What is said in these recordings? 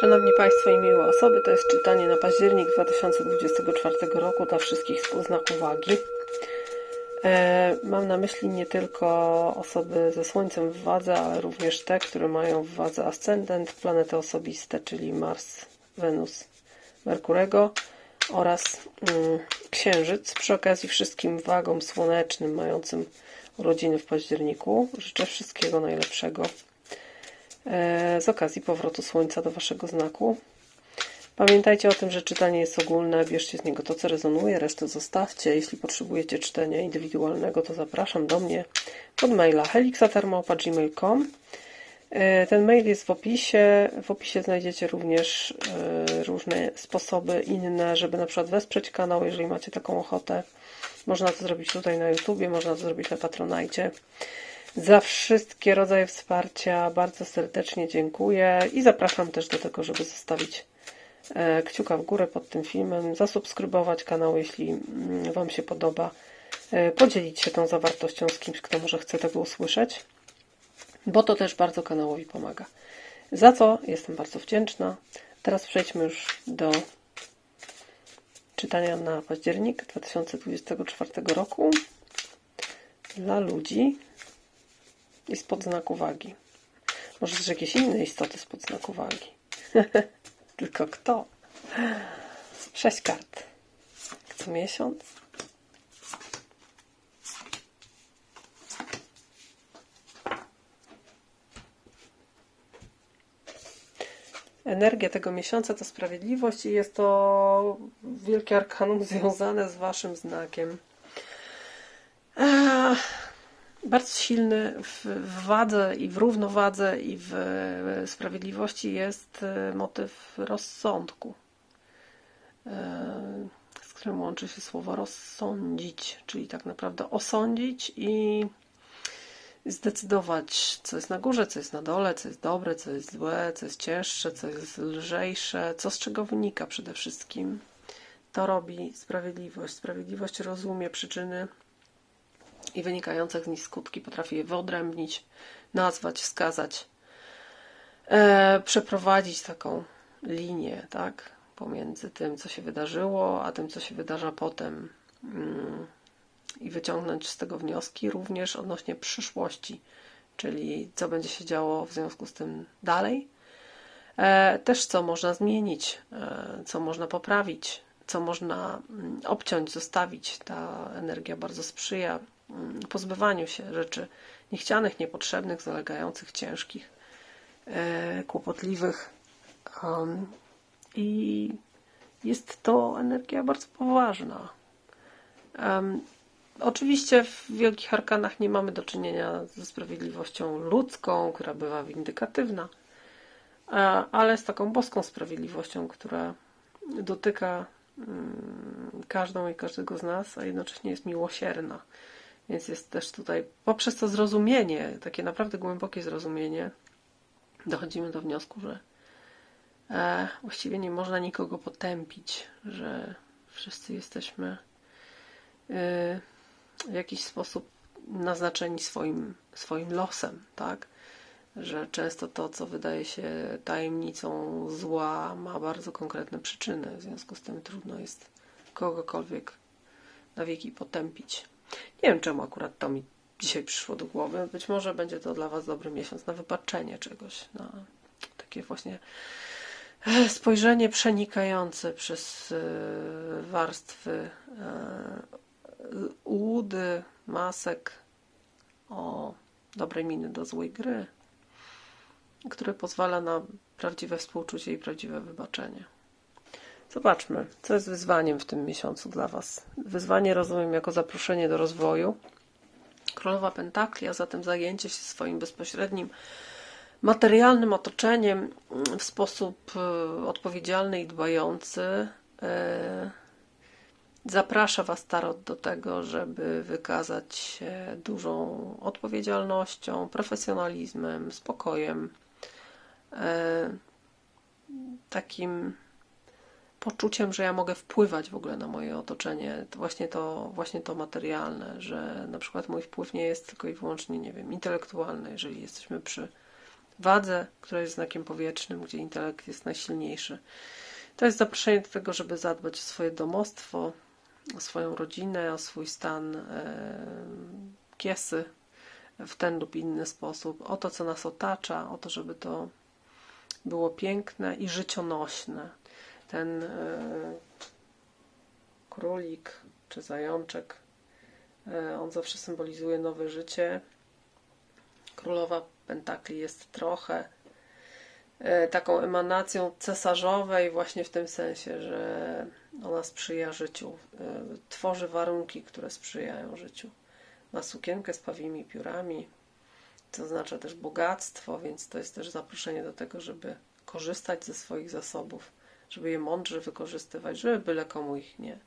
Szanowni Państwo i miłe osoby, to jest czytanie na październik 2024 roku dla wszystkich współznaków wagi. E, Mam na myśli nie tylko osoby ze Słońcem w wadze, ale również te, które mają w wadze ascendent, planety osobiste, czyli Mars, Wenus, Merkurego oraz mm, Księżyc. Przy okazji wszystkim wagom słonecznym mającym urodziny w październiku życzę wszystkiego najlepszego z okazji powrotu Słońca do Waszego znaku. Pamiętajcie o tym, że czytanie jest ogólne, bierzcie z niego to, co rezonuje, resztę zostawcie. Jeśli potrzebujecie czytania indywidualnego, to zapraszam do mnie pod maila helixatermałpa.gmail.com E, Ten mail jest w opisie. W opisie znajdziecie również e, różne sposoby inne, żeby na przykład wesprzeć kanał, jeżeli macie taką ochotę. Można to zrobić tutaj na YouTubie, można to zrobić na Patronajcie. Za wszystkie rodzaje wsparcia bardzo serdecznie dziękuję i zapraszam też do tego, żeby zostawić e, kciuka w górę pod tym filmem, zasubskrybować kanał, jeśli mm, Wam się podoba, e, podzielić się tą zawartością z kimś, kto może chce tego usłyszeć, bo to też bardzo kanałowi pomaga. Za co jestem bardzo wdzięczna. Teraz przejdźmy już do czytania na październik 2024 roku dla ludzi i spod znaku wagi. Może też jakieś inne istoty spod znaku wagi. Tylko kto? Sześć kart. Co miesiąc. Energia tego miesiąca to sprawiedliwość i jest to wielkie arkanum związane z waszym znakiem. Bardzo silny w, w wadze i w równowadze i w sprawiedliwości jest e, motyw rozsądku, e, z którym łączy się słowo rozsądzić, czyli tak naprawdę osądzić i zdecydować, co jest na górze, co jest na dole, co jest dobre, co jest złe, co jest cięższe, co jest lżejsze, co z czego wynika przede wszystkim. To robi sprawiedliwość. Sprawiedliwość rozumie przyczyny i wynikające z nich skutki, potrafi je wyodrębnić, nazwać, wskazać, e, przeprowadzić taką linię, tak, pomiędzy tym, co się wydarzyło, a tym, co się wydarza potem. Mm i wyciągnąć z tego wnioski również odnośnie przyszłości, czyli co będzie się działo w związku z tym dalej. E, też co można zmienić, e, co można poprawić, co można mm, obciąć, zostawić. Ta energia bardzo sprzyja pozbywaniu się rzeczy niechcianych, niepotrzebnych, zalegających, ciężkich, e, kłopotliwych. Um, I jest to energia bardzo poważna. Um, Oczywiście w wielkich arkanach nie mamy do czynienia ze sprawiedliwością ludzką, która bywa windykatywna, ale z taką boską sprawiedliwością, która dotyka mm, każdą i każdego z nas, a jednocześnie jest miłosierna. Więc jest też tutaj, poprzez to zrozumienie, takie naprawdę głębokie zrozumienie, dochodzimy do wniosku, że e, właściwie nie można nikogo potępić, że wszyscy jesteśmy e, w jakiś sposób naznaczeni swoim, swoim losem, tak? Że często to, co wydaje się tajemnicą zła, ma bardzo konkretne przyczyny. W związku z tym trudno jest kogokolwiek na wieki potępić. Nie wiem, czemu akurat to mi dzisiaj przyszło do głowy. Być może będzie to dla Was dobry miesiąc na wypaczenie czegoś, na takie właśnie e, spojrzenie przenikające przez e, warstwy e, łudy, masek o dobrej miny do złej gry, które pozwala na prawdziwe współczucie i prawdziwe wybaczenie. Zobaczmy, co jest wyzwaniem w tym miesiącu dla Was. Wyzwanie rozumiem jako zaproszenie do rozwoju. Królowa Pentakli, a zatem zajęcie się swoim bezpośrednim materialnym otoczeniem w sposób e, odpowiedzialny i dbający e, Zaprasza Was Tarot do tego, żeby wykazać się dużą odpowiedzialnością, profesjonalizmem, spokojem, e, takim poczuciem, że ja mogę wpływać w ogóle na moje otoczenie, to właśnie to, właśnie to materialne, że na przykład mój wpływ nie jest tylko i wyłącznie, nie wiem, intelektualny, jeżeli jesteśmy przy wadze, która jest znakiem powietrznym, gdzie intelekt jest najsilniejszy. To jest zaproszenie do tego, żeby zadbać o swoje domostwo, o swoją rodzinę, o swój stan e, kiesy w ten lub inny sposób, o to, co nas otacza, o to, żeby to było piękne i życionośne. Ten e, królik czy zajączek, e, on zawsze symbolizuje nowe życie. Królowa Pentakli jest trochę e, taką emanacją cesarzowej, właśnie w tym sensie, że ona sprzyja życiu, tworzy warunki, które sprzyjają życiu. Ma sukienkę z pawimi piórami, co oznacza też bogactwo, więc to jest też zaproszenie do tego, żeby korzystać ze swoich zasobów, żeby je mądrze wykorzystywać, żeby byle komu ich nie,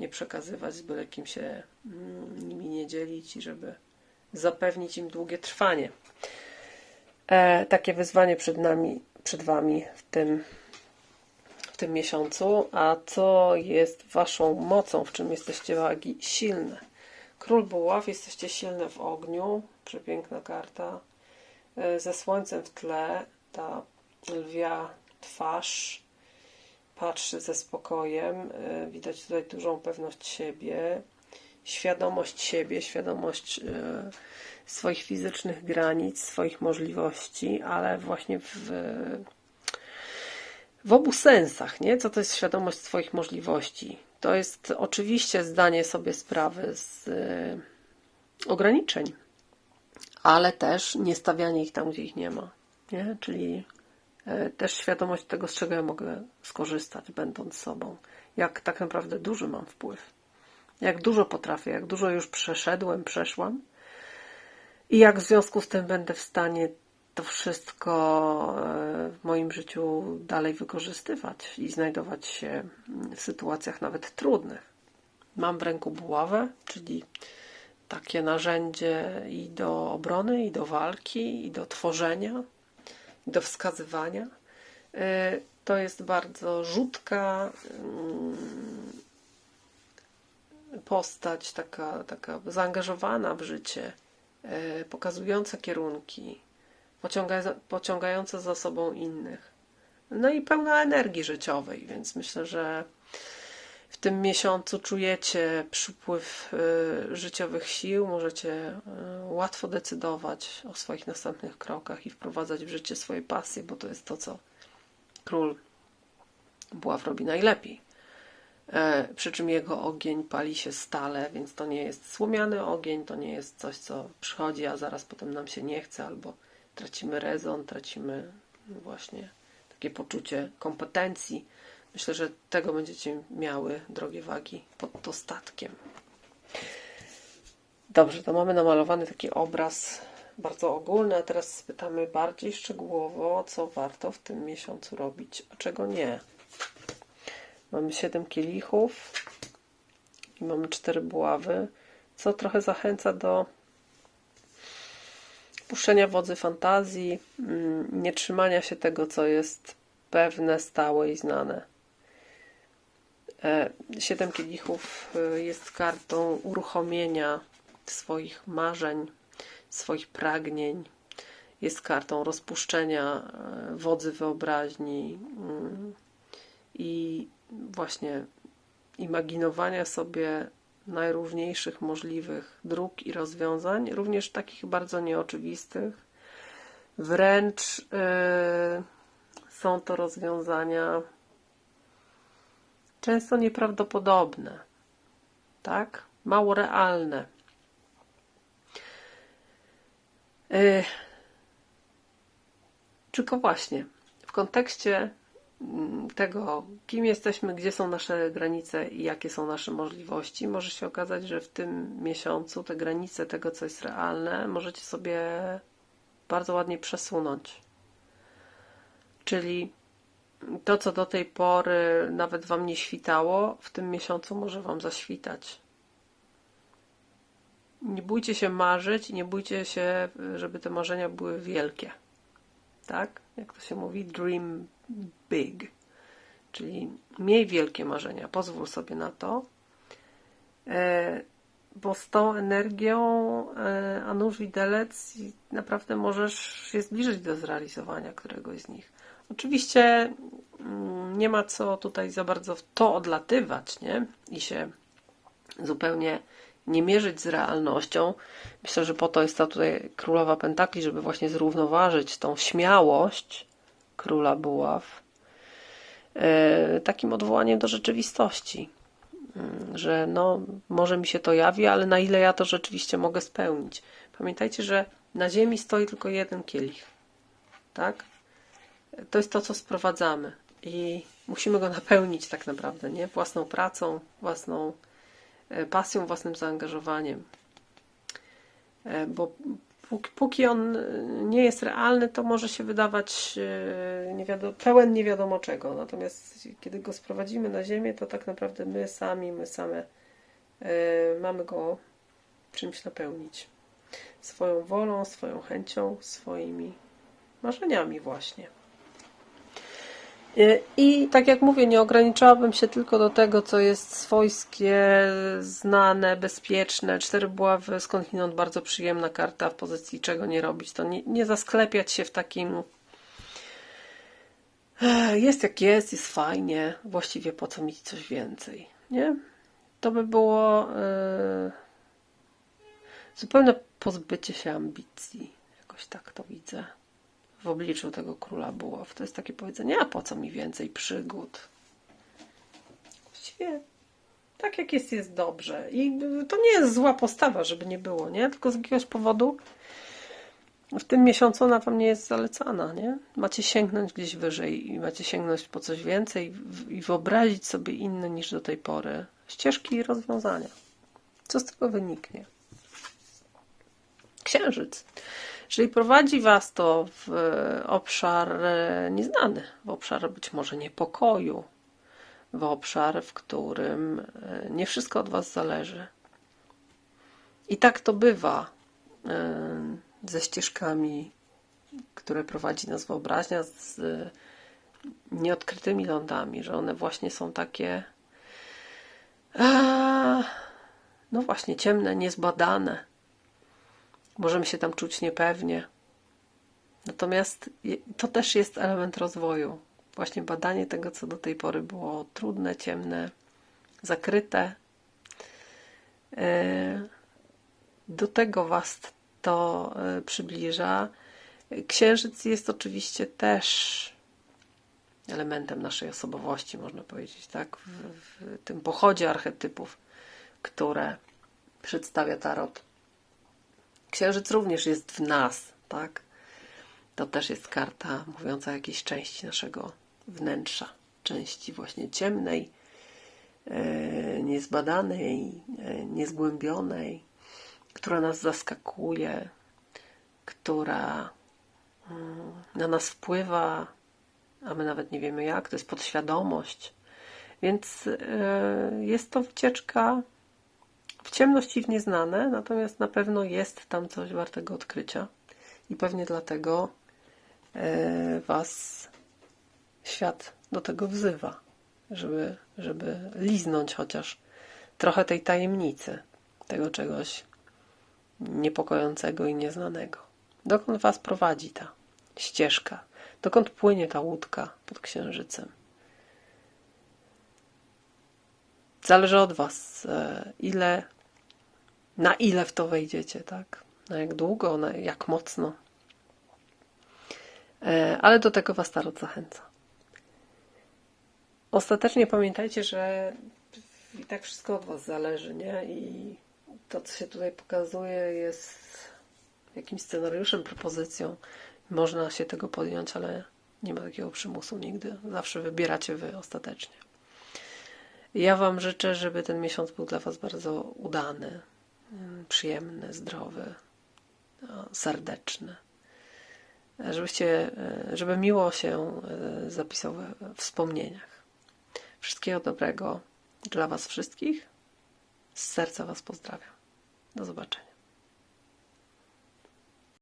nie przekazywać, z byle kim się mm, nimi nie dzielić i żeby zapewnić im długie trwanie. E, takie wyzwanie przed nami, przed Wami w tym, w tym miesiącu. A co jest Waszą mocą? W czym jesteście wagi silne? Król Buław, jesteście silne w ogniu. Przepiękna karta. E, ze słońcem w tle. Ta lwia twarz patrzy ze spokojem. E, widać tutaj dużą pewność siebie, świadomość siebie, świadomość e, swoich fizycznych granic, swoich możliwości, ale właśnie w, w obu sensach, nie? Co to jest świadomość swoich możliwości? To jest oczywiście zdanie sobie sprawy z e, ograniczeń, ale też nie stawianie ich tam, gdzie ich nie ma, nie? Czyli też świadomość tego, z czego ja mogę skorzystać, będąc sobą. Jak tak naprawdę duży mam wpływ. Jak dużo potrafię, jak dużo już przeszedłem, przeszłam i jak w związku z tym będę w stanie to wszystko e, w moim życiu dalej wykorzystywać i znajdować się w sytuacjach nawet trudnych. Mam w ręku buławę, czyli takie narzędzie i do obrony, i do walki, i do tworzenia, do wskazywania. E, to jest bardzo rzutka mm, postać, taka, taka zaangażowana w życie, e, pokazująca kierunki, pociąga, pociągająca za sobą innych. No i pełna energii życiowej, więc myślę, że tym miesiącu czujecie przypływ y, życiowych sił, możecie y, łatwo decydować o swoich następnych krokach i wprowadzać w życie swoje pasje, bo to jest to, co król Buław robi najlepiej. E, przy czym jego ogień pali się stale, więc to nie jest słomiany ogień, to nie jest coś, co przychodzi, a zaraz potem nam się nie chce, albo tracimy rezon, tracimy właśnie takie poczucie kompetencji. Myślę, że tego będziecie miały, drogie wagi, pod dostatkiem. Dobrze, to mamy namalowany taki obraz bardzo ogólny, a teraz spytamy bardziej szczegółowo, co warto w tym miesiącu robić, a czego nie. Mamy 7 kielichów i mamy 4 buławy, co trochę zachęca do puszczenia wodzy fantazji, mm, nie trzymania się tego, co jest pewne, stałe i znane. E, siedem kielichów e, jest kartą uruchomienia swoich marzeń, swoich pragnień. Jest kartą rozpuszczenia e, wodzy wyobraźni mm, i właśnie imaginowania sobie najróżniejszych możliwych dróg i rozwiązań, również takich bardzo nieoczywistych. Wręcz yy, są to rozwiązania często nieprawdopodobne, tak? Mało realne. Yy, tylko właśnie w kontekście tego, kim jesteśmy, gdzie są nasze granice i jakie są nasze możliwości, może się okazać, że w tym miesiącu te granice tego, co jest realne, możecie sobie bardzo ładnie przesunąć. Czyli to, co do tej pory nawet Wam nie świtało, w tym miesiącu może Wam zaświtać. Nie bójcie się marzyć i nie bójcie się, żeby te marzenia były wielkie. Tak? Jak to się mówi? Dream big. Czyli miej wielkie marzenia, pozwól sobie na to. E, bo z tą energią e, a nuż widelec naprawdę możesz się zbliżyć do zrealizowania któregoś z nich. Oczywiście mm, nie ma co tutaj za bardzo w to odlatywać, nie? I się zupełnie nie mierzyć z realnością. Myślę, że po to jest ta tutaj królowa pentakli, żeby właśnie zrównoważyć tą śmiałość króla buław e, takim odwołaniem do rzeczywistości. Mm, Że no, może mi się to jawi, ale na ile ja to rzeczywiście mogę spełnić. Pamiętajcie, że na ziemi stoi tylko jeden kielich. Tak? To jest to, co sprowadzamy. I musimy go napełnić tak naprawdę, nie? Własną pracą, własną e, pasją, własnym zaangażowaniem. E, Bo póki, on e, nie jest realny, to może się wydawać nie wiadomo, pełen nie wiadomo czego. Natomiast kiedy go sprowadzimy na ziemię, to tak naprawdę my sami, my same mamy go czymś napełnić. Swoją wolą, swoją chęcią, swoimi marzeniami właśnie. I- I tak jak mówię, nie ograniczałabym się tylko do tego, co jest swojskie, znane, bezpieczne. Cztery buławy skądinąd bardzo przyjemna karta w pozycji czego nie robić. To nie, nie zasklepiać się w takim "Ech, jest jak jest, jest fajnie, właściwie po co mi coś więcej, nie? To by było e, zupełne pozbycie się ambicji. Jakoś tak to widzę w obliczu tego króla buław. To jest takie powiedzenie, a po co mi więcej przygód? Właściwie tak jak jest, jest dobrze. I to nie jest zła postawa, żeby nie było, nie? Tylko z jakiegoś powodu w tym miesiącu ona wam nie jest zalecana, nie? Macie sięgnąć gdzieś wyżej i macie sięgnąć po coś więcej i wyobrazić sobie inne niż do tej pory ścieżki i rozwiązania. Co z tego wyniknie? Księżyc. Czyli prowadzi Was to w obszar e, nieznany, w obszar być może niepokoju, w obszar, w którym e, nie wszystko od Was zależy. I tak to bywa e, ze ścieżkami, które prowadzi nas wyobraźnia, z e, nieodkrytymi lądami, że one właśnie są takie no właśnie ciemne, niezbadane. Możemy się tam czuć niepewnie. Natomiast to też jest element rozwoju. Właśnie badanie tego, co do tej pory było trudne, ciemne, zakryte. E, Do tego Was to e, przybliża. Księżyc jest oczywiście też elementem naszej osobowości, można powiedzieć, tak? W, w tym pochodzie archetypów, które przedstawia Tarot. Księżyc również jest w nas, tak? To też jest karta mówiąca o jakiejś części naszego wnętrza, części właśnie ciemnej, e, niezbadanej, e, niezgłębionej, która nas zaskakuje, która mm, na nas wpływa, a my nawet nie wiemy jak, to jest podświadomość. Więc e, jest to wycieczka ciemność i w nieznane, natomiast na pewno jest tam coś wartego odkrycia. I pewnie dlatego e, Was świat do tego wzywa, żeby, żeby liznąć chociaż trochę tej tajemnicy, tego czegoś niepokojącego i nieznanego. Dokąd Was prowadzi ta ścieżka? Dokąd płynie ta łódka pod księżycem? Zależy od Was, e, ile, na ile w to wejdziecie, tak? Na jak długo, na jak mocno. E, Ale do tego Was Tarot zachęca. Ostatecznie pamiętajcie, że i tak wszystko od Was zależy, nie? I to, co się tutaj pokazuje, jest jakimś scenariuszem, propozycją. Można się tego podjąć, ale nie ma takiego przymusu nigdy. Zawsze wybieracie Wy ostatecznie. Ja Wam życzę, żeby ten miesiąc był dla Was bardzo udany, przyjemny, zdrowy, no, serdeczny. Żebyście, e, żeby miło się e, zapisał we wspomnieniach. Wszystkiego dobrego dla Was wszystkich. Z serca Was pozdrawiam. Do zobaczenia.